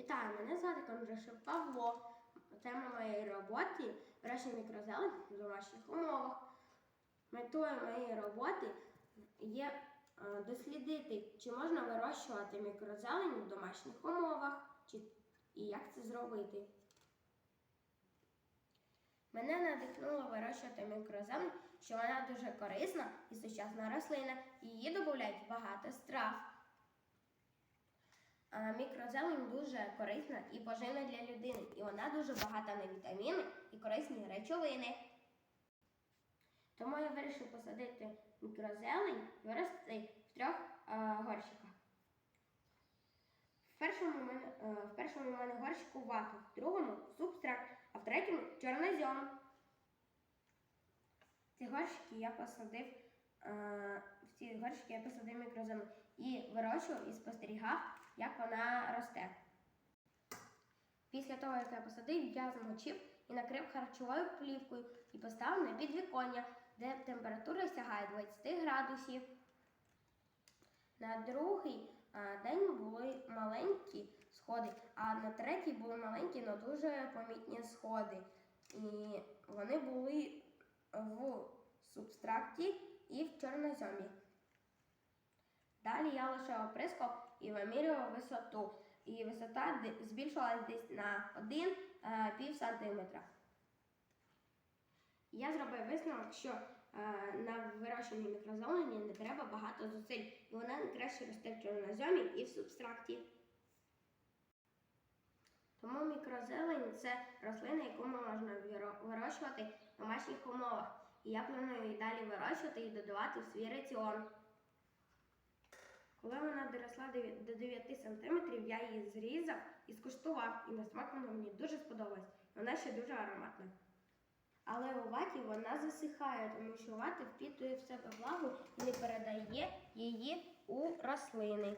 Вітаю, мене звати Кондрашев Павло. Тема моєї роботи вирощення мікрозелень в домашніх умовах. Метою моєї роботи є е, дослідити, чи можна вирощувати мікрозелень в домашніх умовах, чи, і як це зробити. Мене надихнуло вирощувати мікрозелень, що вона дуже корисна і сучасна рослина, її додають багато страв. А Мікрозелень дуже корисна і поживна для людини, і вона дуже багата на вітаміни і корисні речовини. Тому я вирішив посадити мікрозелень і вирости в трьох е, горщиках. В першому, у мене, е, в першому мене горщику вата, в другому субстрат, а в третьому чорнозьом. Ці горщики я посадив. е, В горщики я посадив мікрозелень і вирощував і спостерігав, як вона росте. Після того, як я посадив, я змочив і накрив харчовою плівкою і поставив на підвіконня, де температура сягає 20 градусів. На другий день були маленькі сходи, а на третій були маленькі, але дуже помітні сходи. І вони були в субстракті і в чорноземі. Далі я лише оприскав і вимірював висоту. І висота збільшилась десь на 1 е, сантиметра. Я зробив висновок, що е, на вирощенні мікрозелені не треба багато зусиль, і вона краще росте в чорноземі і в субстракті. Тому мікрозелень це рослина, яку можна вирощувати в домашніх умовах. І я планую її далі вирощувати і додавати в свій раціон. Коли вона доросла до 9 см, я її зрізав і скуштував, і на смак вона мені дуже сподобалась. Вона ще дуже ароматна. Але у ваті вона засихає, тому що вата впітує в себе влагу і не передає її у рослини.